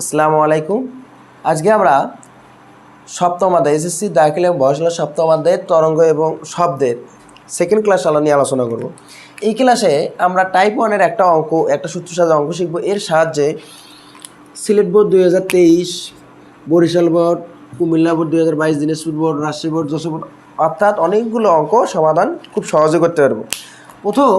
আসসালামু আলাইকুম। আজকে আমরা সপ্তম অধ্যায় এসএসসি দাখিল এবং বয়সলা সপ্তম অধ্যায়ের তরঙ্গ এবং শব্দের সেকেন্ড ক্লাস আলো নিয়ে আলোচনা করব। এই ক্লাসে আমরা টাইপ ওয়ানের একটা অঙ্ক, একটা সূত্র সাথে অঙ্ক শিখব। এর সাহায্যে সিলেট বোর্ড দুই হাজার তেইশ, বরিশাল বোর্ড, কুমিল্লা বোর্ড দুই হাজার বাইশ, Dinajpur board, Rajshahi board, Jashore board, অর্থাৎ অনেকগুলো অঙ্ক সমাধান খুব সহজে করতে পারব। প্রথম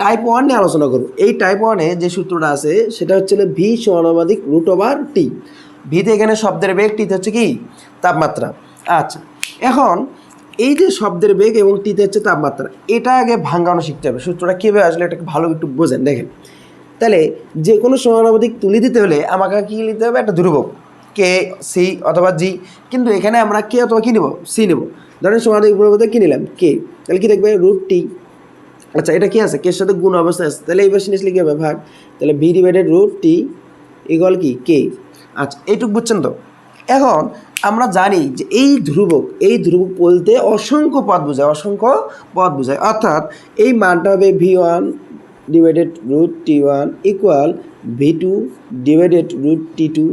টাইপ ওয়ান নিয়ে আলোচনা করব। এই টাইপ ওয়ানে যে সূত্রটা আছে, সেটা হচ্ছে ভি সমানুপাতিক রুট ওভার টি ভিতে এখানে শব্দের বেগ টিতে হচ্ছে কি? তাপমাত্রা। আচ্ছা এখন এই যে শব্দের বেগ এবং টিতে হচ্ছে তাপমাত্রা, এটা আগে ভাঙ্গানো শিখতে হবে। সূত্রটা কীভাবে আসলে এটাকে ভালো একটু বোঝেন, দেখেন। তাহলে যে কোনো সমানুপাতিক তুলে দিতে হলে আমাকে কী নিতে হবে? একটা ধ্রুবক কে সি অথবা জি কিন্তু এখানে আমরা কে অথবা কী নেব? সি নেব। ধরেন সমানুপাতিক কী নিলাম? কে তাহলে কী দেখবে? রুট টি আচ্ছা এটা কি আছে? কের সাথে গুণ অবস্থায় আছে? তাহলে এই পাশে নিচলে কী ভাগ? তাহলে V divided root T equal কি? কে আচ্ছা এইটুকু বুঝছেন তো? এখন আমরা জানি যে এই ধ্রুবক এই ধ্রুবক বলতে অসংখ্য পদ বোঝায়, অসংখ্য পদ বোঝায়। অর্থাৎ এই মানটা হবে V one divided root T one equal V two divided root T two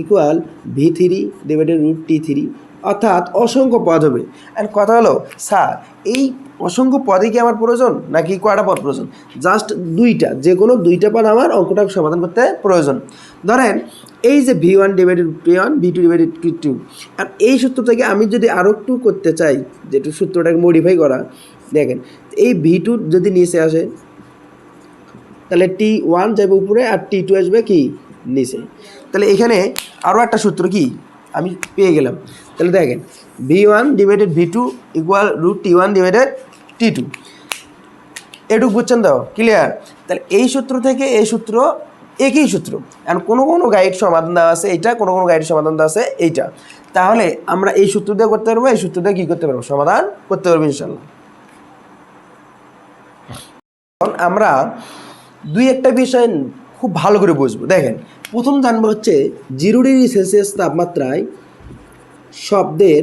equal V three divided root T three অর্থাৎ অসংখ্য পদ হবে। অ্যান্ড কথা হলো, স্যার, এই অসংখ্য পদে কি আমার প্রয়োজন? নাকি কয়টা পদ প্রয়োজন? জাস্ট দুইটা যে কোনো দুইটা পদ আমার অঙ্কটা সমাধান করতে প্রয়োজন। ধরেন, এই যে V one divided P one V two divided two আর এই সূত্র থেকে আমি যদি আরও একটু করতে চাই যেটা সূত্রটাকে মডিফাই করা, দেখেন, এই ভি টু যদি নিচে আসে, তাহলে টি ওয়ান যাবে উপরে আর টি টু আসবে কি? নিচে। তাহলে এখানে আরও একটা সূত্র কি? আমি পেয়ে গেলাম। তাহলে দেখেন V one divided V two equal root T one divided T two এটুকু বুঝছেন তো? ক্লিয়ার তাহলে এই সূত্র থেকে এই সূত্র একই সূত্র। এখন কোনো কোনো গাইড সমাধান দেওয়া আছে এইটা, কোনো কোনো গাইড সমাধান দেওয়া আছে এইটা। তাহলে আমরা এই সূত্র দিয়ে করতে পারব, এই সূত্র দিয়ে কী করতে পারব? সমাধান করতে পারব ইনশাল্লাহ আমরা দুই একটা বিষয় খুব ভালো করে বুঝব। দেখেন, প্রথম জানব হচ্ছে জিরো ডিগ্রি সেলসিয়াস তাপমাত্রায় শব্দের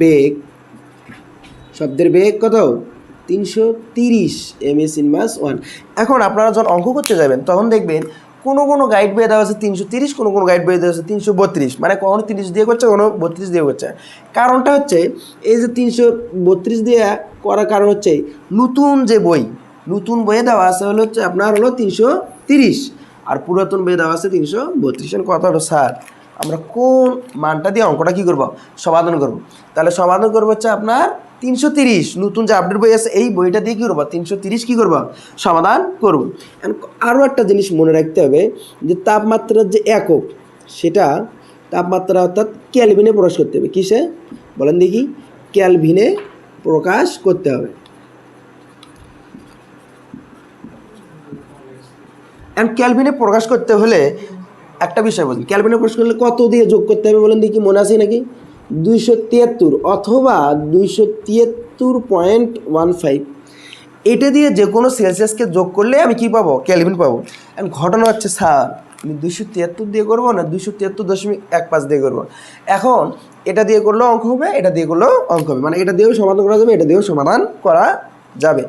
বেগ শব্দের বেগ কত? তিনশো তিরিশ এম এস ইনভার্স ওয়ান। এখন আপনারা যখন অঙ্ক করতে যাবেন, তখন দেখবেন কোনো কোনো গাইড বইয়ে দেওয়া আছে তিনশো তিরিশ, কোনো কোনো গাইড বইয়ে দেওয়া আছে তিনশো বত্রিশ। মানে কখনো তিরিশ দিয়ে করছে কোনো বত্রিশ দিয়ে করছে। কারণটা হচ্ছে, এই যে তিনশো বত্রিশ দিয়ে করার কারণ হচ্ছে, নতুন যে বই নতুন বইয়ে দেওয়া আছে হলো হচ্ছে আপনার হলো তিনশো তিরিশ, আর পুরাতন বইয়ে দেওয়া আছে তিনশো বত্রিশ। কথা হলো, স্যার, আমরা কোন মানটা দিয়ে অঙ্কটা কী করব? সমাধান করব। তাহলে সমাধান করব হচ্ছে আপনার তিনশো তিরিশ। নতুন যে আপডেট বই আছে, এই বইটা দিয়ে কী করব? তিনশো তিরিশ কী করব? সমাধান করব। আরও একটা জিনিস মনে রাখতে হবে, যে তাপমাত্রার যে একক, সেটা তাপমাত্রা অর্থাৎ ক্যালভিনে প্রকাশ করতে হবে। কিসে? বলেন দেখি, ক্যালভিনে প্রকাশ করতে হবে। অ্যান্ড ক্যালভিনে প্রকাশ করতে হলে একটা বিষয় বলছি ক্যালভিনে প্রকাশ করলে কত দিয়ে যোগ করতে হবে বলেন দেখি, মনে আছে নাকি? দুইশো তিয়াত্তর অথবা দুইশো তিয়াত্তর পয়েন্ট ওয়ান ফাইভ। এটা দিয়ে যে কোনো সেলসিয়াসকে যোগ করলে আমি কি পাবো? ক্যালভিন পাবো। অ্যান্ড ঘটনা হচ্ছে, স্যার, আমি দুইশো তিয়াত্তর দিয়ে করব না দুইশো তিয়াত্তর দশমিক এক পাঁচ দিয়ে করব? এখন এটা দিয়ে করলেও অঙ্ক হবে, এটা দিয়ে করলেও অঙ্ক হবে। মানে এটা দিয়েও সমাধান করা যাবে, এটা দিয়েও সমাধান করা যাবে।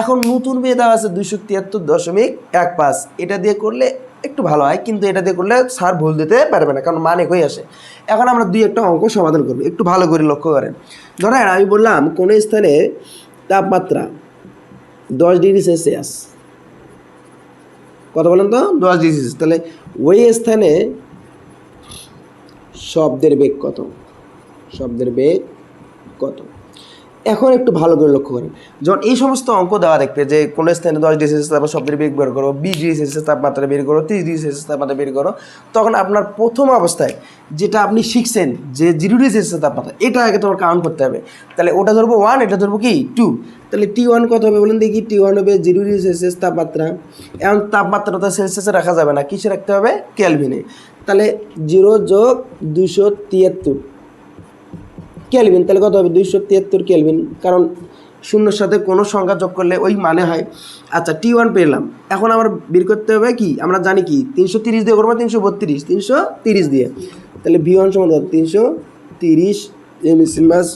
এখন নতুন বিয়ে দেওয়া আছে দুইশো তিয়াত্তর দশমিক এক পাঁচ। এটা দিয়ে করলে একটু ভালো হয়, কিন্তু এটা দিয়ে করলে স্যার ভুল দিতে পারবে না, কারণ মানে হয়ে আসে। এখন আমরা দুই একটা অঙ্ক সমাধান করব, একটু ভালো করে লক্ষ্য করেন। ধরেন আমি বললাম, কোনো স্থানে তাপমাত্রা দশ ডিগ্রি সেলসিয়াস। কত বলেন তো? দশ ডিগ্রি সেলসিয়াস। তাহলে ওই স্থানে শব্দের বেগ কত? শব্দের বেগ কত? এখন একটু ভালো করে লক্ষ্য করেন। যখন এই সমস্ত অঙ্ক দেওয়া দেখবে যে কোনো স্থানে দশ ডিগ্রি সেলসিয়াস তারপর শব্দের বেগ বের করো, বিশ ডিগ্রি সেলসিয়াস তাপমাত্রা বের করো, তিরিশ ডিগ্রি সেলসিয়াস তাপমাত্রা বের করো, তখন আপনার প্রথম অবস্থায় যেটা আপনি শিখছেন যে জিরো ডিগ্রি সেলসিয়াস তাপমাত্রা, এটা আগে তোমার কাউন্ট করতে হবে। তাহলে ওটা ধরবো ওয়ান এটা ধরবো কি? টু তাহলে টি ওয়ান কত হবে বলুন দেখি টি ওয়ান হবে জিরো ডিগ্রি সেলসিয়াস তাপমাত্রা তাপমাত্রা তো সেলসিয়াসে রাখা যাবে না, কিসে রাখতে হবে? ক্যালভিনে তাহলে জিরো যোগ দুশো তিয়াত্তর। ক্যালভিন তাহলে কত হবে? দুইশো তিয়াত্তর ক্যালভিন কারণ শূন্যর সাথে কোনো সংখ্যা যোগ করলে ওই মানে হয়। আচ্ছা টি ওয়ান পেলাম। এখন আমার বের করতে হবে কি? আমরা জানি কি? তিনশো তিরিশ দিয়ে করব, তিনশো বত্রিশ। তিনশো তিরিশ দিয়ে। তাহলে ভি ওয়ান সমান তিনশো তিরিশ এম মাস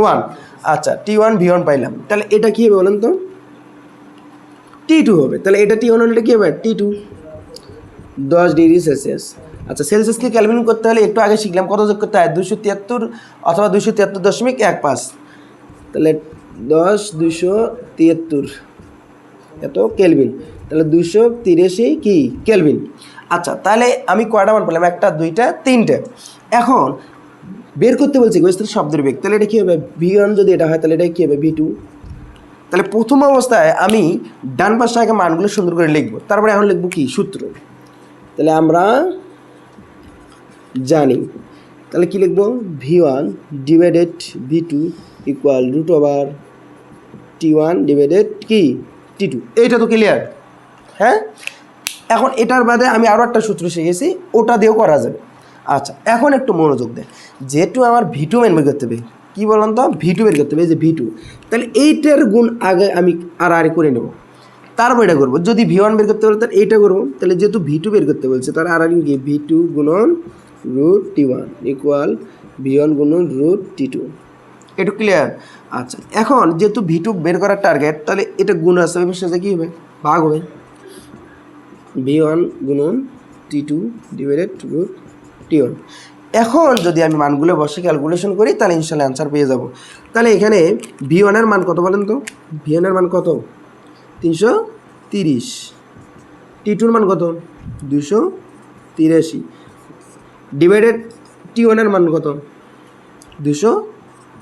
ওয়ান আচ্ছা টি ওয়ান ভি ওয়ান পাইলাম। তাহলে এটা কী হবে বলেন তো? টি টু হবে। তাহলে এটা টি ওয়ান হলে কী হবে? টি টু দশ ডিগ্রি সেলসিয়াস। আচ্ছা সেলসিয়াসকে ক্যালকুলেট করতে হলে একটু আগে শিখলাম কত যোগ করতে হয়? দুশো তিয়াত্তর অথবা দুশো তিয়াত্তর দশমিক এক পাঁচ। তাহলে দশ দুশো তিয়াত্তর। এত কেলভিন। তাহলে দুশো তিরাশি কি? কেলভিন। আচ্ছা তাহলে আমি কয়টা মান পেলাম? একটা, দুইটা, তিনটে। এখন বের করতে বলছি গোস্তের শব্দের বেগ। তাহলে এটা কী হবে? ভি ওয়ান যদি এটা হয়, তাহলে এটা কী হবে? ভি টু তাহলে প্রথম অবস্থায় আমি ডান পাশে আগে মানগুলো সুন্দর করে লিখব। তারপরে এখন লিখব কি? সূত্র। তাহলে আমরা জানি। তাহলে কি লিখব? V one divided V two equal root over T one divided কি? টি টু এইটা তো ক্লিয়ার হ্যাঁ? এখন এটার বাদে আমি আরও একটা সূত্র শিখেছি, ওটা দিয়েও করা যাবে। আচ্ছা এখন একটু মনোযোগ দেন যেহেতু আমার ভিটু মেন বের করতে হবে, কী বলুন তো? ভিটু বের করতে হবে যে ভিটু তাহলে এইটার গুণ আগে আমি আর আর করে নেব। তারপর এটা করব। যদি ভি ওয়ান বের করতে বলে, তাহলে এইটা করব। তাহলে যেহেতু ভি টু বের করতে বলছে তার আর আর কি? ভি টু গুণন root T one equal V one গুণন রুট টি টু একটু ক্লিয়ার আচ্ছা এখন যেহেতু ভি টু বের করার টার্গেট তাহলে এটা গুণ আসতে হবে সাথে কী হবে? ভাগ হবে। ভি ওয়ান গুণন T two divided root T one এখন যদি আমি মানগুলো বসে ক্যালকুলেশন করি তাহলে ইনশাল্লাহ অ্যান্সার পেয়ে যাব। তাহলে এখানে ভি ওয়ানের মান কত বলেন তো? ভি ওয়ানের মান কত? তিনশো তিরিশ। টি টুর মান কত? দুশো তিরাশি। ডিভাইডেড টি ওয়ানের মান কত? দুশো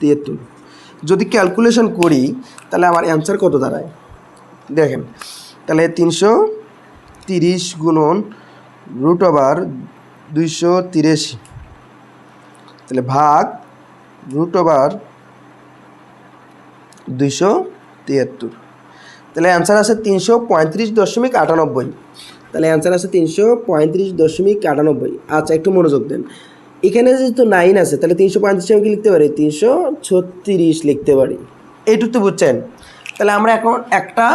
তিয়াত্তর। যদি ক্যালকুলেশন করি, তাহলে আমার অ্যান্সার কত দাঁড়ায়? দেখেন, তাহলে তিনশো তিরিশ গুণন রুট ওভার দুইশো তিরাশি। তাহলে ভাগ রুট ওভার দুইশো তিয়াত্তর। তাহলে অ্যান্সার আছে তিনশো পঁয়ত্রিশ দশমিক আটানব্বই। তাহলে অ্যান্সার আছে তিনশো পঁয়ত্রিশ দশমিক আটানব্বই। আচ্ছা একটু মনোযোগ দেন। এখানে যেহেতু নাইন আছে, তাহলে তিনশো পঁয়ত্রিশ আমি কি লিখতে পারি? তিনশো ছত্রিশ লিখতে পারি। এইটুকু তো বুঝছেন? তাহলে আমরা এখন একটা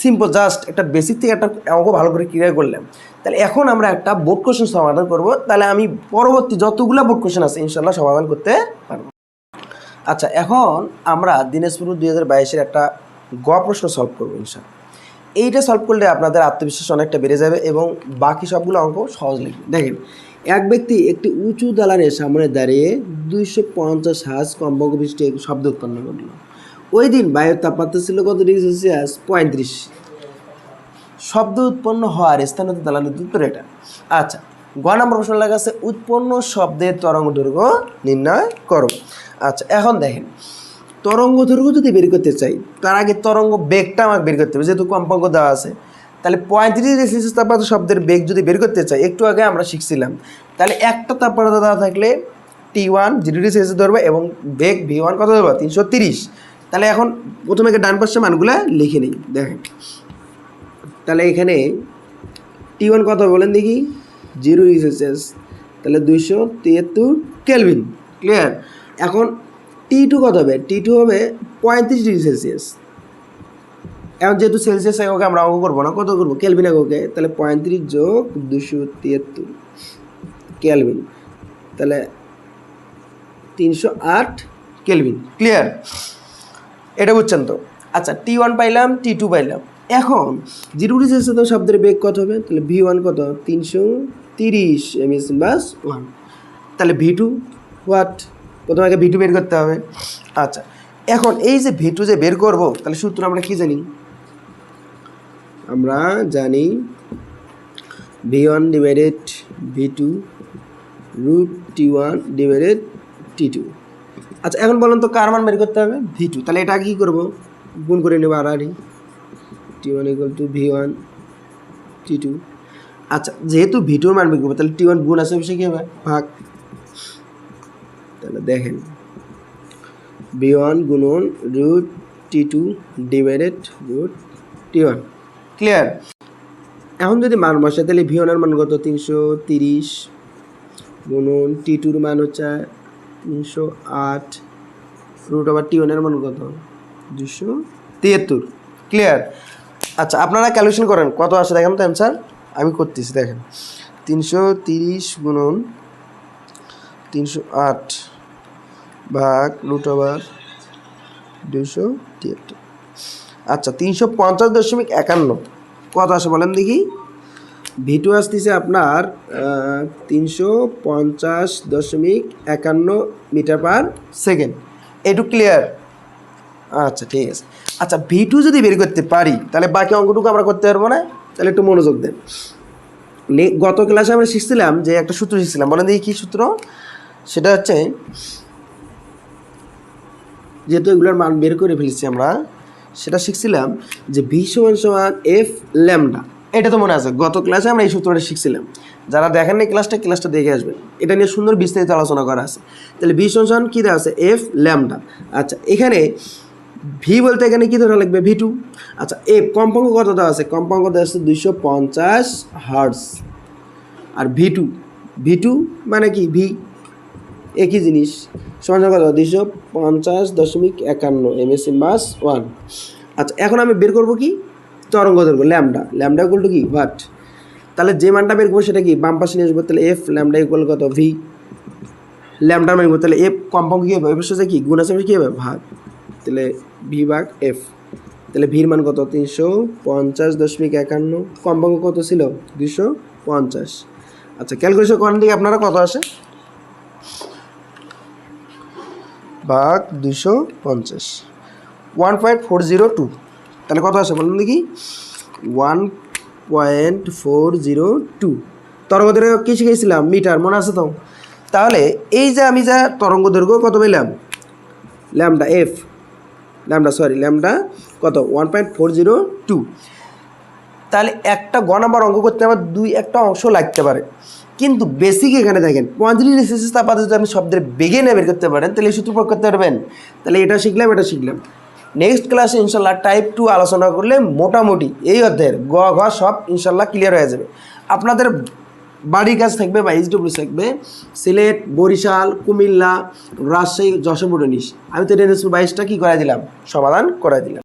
সিম্পল জাস্ট একটা বেসিক থেকে একটা অঙ্ক ভালো করে ক্লিয়ার করলাম। তাহলে এখন আমরা একটা বোর্ড কোশ্চেন সমাধান করব। তাহলে আমি পরবর্তী যতগুলো বোর্ড কোশ্চেন আছে ইনশাল্লাহ সমাধান করতে পারব। আচ্ছা এখন আমরা দিনাজপুর দুই হাজার বাইশের একটা গ প্রশ্ন সলভ করব ইনশাল্লাহ এইটা সলভ করলে আপনাদের আত্মবিশ্বাস অনেকটা বেড়ে যাবে এবং বাকি সবগুলো অঙ্ক সহজ লিখবে। দেখেন, এক ব্যক্তি একটি উঁচু দালানের সামনে দাঁড়িয়ে দুইশো পঞ্চাশ হাজ কম্পঙ্ক বৃষ্টি শব্দ উৎপন্ন করল। ওই দিন বায়ুর তাপমাত্রা ছিল কত ডিগ্রি সেলসিয়াস পঁয়ত্রিশ। শব্দ উৎপন্ন হওয়ার স্থানীয় দালানের উত্তর এটা। আচ্ছা গ নম্বর প্রশ্ন লেখা আছে, উৎপন্ন শব্দের তরঙ্গ দৈর্ঘ্য নির্ণয় করো। আচ্ছা এখন দেখেন তরঙ্গ দৈর্ঘ্য যদি বের করতে চাই, তার আগে তরঙ্গ বেগটা আমাকে বের করতে হবে, যেহেতু কম্পাঙ্ক দেওয়া আছে। তাহলে পঁয়ত্রিশ ডিগ্রি সেলসিয়াস তাপমাত্রা শব্দের বেগ যদি বের করতে চাই, একটু আগে আমরা শিখছিলাম। তাহলে একটা তাপমাত্রা দেওয়া থাকলে T one zero degree Celsius ধরবে এবং বেগ ভি ওয়ান কত ধরবে? তিনশো তিরিশ। তাহলে এখন প্রথমে ডান পাশে মানগুলো লিখে নিই, দেখেন। তাহলে এখানে টি ওয়ান কত বলেন দেখি? Zero degree Celsius. তাহলে দুইশো তিয়াত্তর কেলভিন, ক্লিয়ার? এখন টি টু কত হবে? টি টু হবে পঁয়ত্রিশ ডিগ্রি সেলসিয়াস। এখন যেহেতু সেলসিয়াস এককে আমরা অঙ্ক করব না। কত করব? কেলভিন এককে তাহলে পঁয়ত্রিশ যোগ দুশো তিয়াত্তর। কেলভিন তাহলে তিনশো আট কেলভিন ক্লিয়ার এটা বুঝছেন তো? আচ্ছা টি ওয়ান পাইলাম টি টু পাইলাম। এখন, জিরো ডিগ্রি সেলসিয়াস শব্দের বেগ কত হবে? তাহলে ভি ওয়ান কত? তিনশো তিরিশ এম এস বাস ওয়ান তাহলে ভি টু হোয়াট প্রথমে আগে ভি টু বের করতে হবে। আচ্ছা এখন এই যে ভি টু যে বের করব, তাহলে সূত্র আমরা কি জানি? আমরা জানি V one divided V two root T one divided T two আচ্ছা এখন বলুন তো কার মান বের করতে হবে? ভি টু তাহলে এটা কী করব? গুণ করে নেব আরই T one equal to V one T two আচ্ছা যেহেতু ভি টুর মান বের করব, তাহলে টি ওয়ান গুণ আছে বিষয় কী হবে? ভাগ। তাহলে দেখেন। ভি ওয়ান গুণন root T two divided root T one clear এখন যদি মান বসে তাহলে ভি ওয়ানের মান কত? তিনশো তিরিশ গুণন টি টুর মান হচ্ছে তিনশো আট। রুট আবার টি ওয়ানের মান কত? দুশো তিয়াত্তর ক্লিয়ার আচ্ছা আপনারা ক্যালকুলেশন করেন, কত আসে? দেখেন তো অ্যান্সার আমি করতেছি, দেখেন। তিনশো তিরিশ গুণন তিনশো আট। ভাগ রুট ওভার দুশো তিয়াত্তর। আচ্ছা তিনশো পঞ্চাশ দশমিক একান্ন। কত আসে বলেন দেখি। ভি টু আসতেছে আপনার তিনশো পঞ্চাশ দশমিক একান্ন মিটার পার সেকেন্ড। এটু ক্লিয়ার আচ্ছা ঠিক আছে। আচ্ছা ভি টু যদি বের করতে পারি, তাহলে বাকি অঙ্কটুকু আমরা করতে পারব না? তাহলে একটু মনোযোগ দেন। গত ক্লাসে আমরা শিখছিলাম যে একটা সূত্র শিখছিলাম। বলেন দেখি কী সূত্র? সেটা হচ্ছে যেহেতু এগুলোর মান বের করে ফেলেছি আমরা, সেটা শিখছিলাম যে ভি সমান সমান এফ ল্যামডা। এটা তো মনে আছে, গত ক্লাসে আমরা এই সূত্রটা শিখছিলাম। যারা দেখেন না ক্লাসটা ক্লাসটা দেখে আসবেন। এটা নিয়ে সুন্দর বিস্তারিত আলোচনা করা আছে। তাহলে ভি সমান কী দেওয়া আছে? F lambda. আচ্ছা এখানে ভি বলতে এখানে কী ধরা লাগবে? V two. আচ্ছা এফ কম্পাঙ্ক কত দেওয়া আছে? কম্পাঙ্ক দেওয়া আছে দুইশো পঞ্চাশ হার্টস আর ভি টু ভি টু মানে কি? ভি একই জিনিস। সমান কত দুইশো পঞ্চাশ দশমিক একান্ন এমএসসি মাস ওয়ান আচ্ছা এখন আমি বের করব কি? তরঙ্গ দৈর্ঘ্য ল্যামডা ল্যামডা ইকুয়াল টু কি? হোয়াট তাহলে যে মানটা বের করব সেটা কি? বাম পাশে নিয়ে আসব, তাহলে এফ ল্যামডা ইকুয়াল কত? ভি ল্যামডা মান তাহলে এফ কম্পাঙ্ক কী হবে? এফের সাথে কি? গুণ আছে কী হবে? ভাগ। তাহলে ভি ভাগ এফ তাহলে ভির মান কত? তিনশো পঞ্চাশ দশমিক একান্ন। কম্পাঙ্ক কত ছিল? দুশো পঞ্চাশ। আচ্ছা ক্যালকুলেশন করেন দিকে আপনারা কত আসে? ভাগ দুশো পঞ্চাশ। One point four zero two. তাহলে কত আসে বলুন দেখি। One point four zero two. তরঙ্গ দৈর্ঘ্য কী শিখেছিলাম? মিটার, মনে আছে তো? তাহলে এই যে আমি যা তরঙ্গ দৈর্ঘ্য কত পেলাম? Lambda F. Lambda, sorry, lambda কত? One point four zero two. তাহলে একটা গ নাম্বার অঙ্ক করতে আমার দুই একটা অংশ লাগতে পারে। কিন্তু বেসিক এখানে দেখেন পঁয়ত্রিশ সেলসিয়াস তাপমাত্রা যদি আপনি শব্দের বেগে না বের করতে পারেন, তাহলে সূত্র প্রয়োগ করতে পারবেন। তাহলে এটা শিখলাম এটা শিখলাম। নেক্সট ক্লাসে ইনশাল্লাহ টাইপ টু আলোচনা করলে মোটামুটি এই অধ্যায়ের গ, ঘ সব ইনশাল্লাহ ক্লিয়ার হয়ে যাবে। আপনাদের বাড়ির কাজ থাকবে বা এইচডব্লিউ থাকবে, সিলেট, বরিশাল, কুমিল্লা, রাজশাহী, যশোর নিস আমি তো রেনেসপুর বাইশটা কী করাই দিলাম? সমাধান করাই দিলাম।